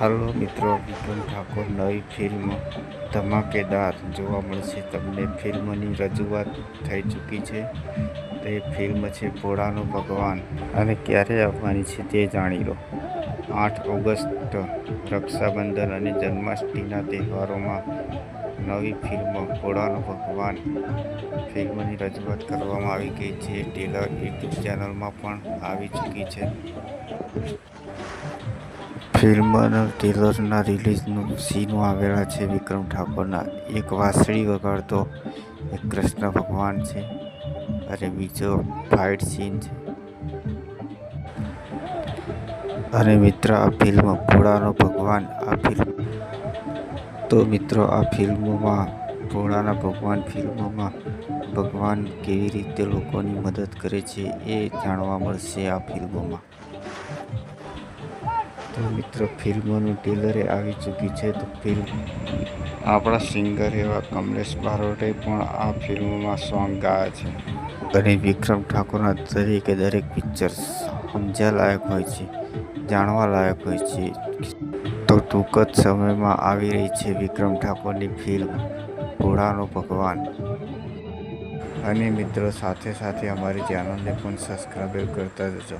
હાલો મિત્રો, વિક્રમ ઠાકોર નવી ફિલ્મ ધમાકેદાર જોવા મળશે. તમને ફિલ્મની રજૂઆત થઈ ચૂકી છે. તે ફિલ્મ છે ભોળાનો ભગવાન. અને ક્યારે આવવાની છે તે જાણી લો. આઠ ઓગસ્ટ, રક્ષાબંધન અને જન્માષ્ટમીના તહેવારોમાં નવી ફિલ્મ ભોળાનો ભગવાન ફિલ્મની રજૂઆત કરવામાં આવી ગઈ છે. ટેલર યુટ્યુબ ચેનલમાં પણ આવી ચૂકી છે. ફિલ્મના ટ્રેલરના રિલીઝનું સીનો આવેલા છે વિક્રમ ઠાકોરના. એક વાંસળી વગાડતો એક કૃષ્ણ ભગવાન છે અને બીજો ફાઇટ સીન છે. અને મિત્ર, આ ફિલ્મ ભોળાનો ભગવાન, આ ફિલ્મ તો મિત્રો, આ ફિલ્મોમાં ભોળાના ભગવાન ફિલ્મોમાં ભગવાન કેવી રીતે લોકોની મદદ કરે છે એ જાણવા મળશે આ ફિલ્મોમાં. તો મિત્રો ફિલ્મોનું ટેલરે આવી ચૂકી છે તો ફિલ્મ આપણા સિંગર એવા કમલેશ બારોટે પણ આ ફિલ્મમાં સોંગ ગાયા છે. અને વિક્રમ ઠાકોરના દરેકે દરેક પિક્ચર સમજ્યાલાયક હોય છે જાણવાલાયક હોય છે. તો ટૂંક જ સમયમાં આવી રહી છે વિક્રમ ઠાકોરની ફિલ્મ ઘોડાનો ભગવાન. અને મિત્રો સાથે સાથે અમારી ચેનલને પણ સબસ્ક્રાઈબ કરતા જજો.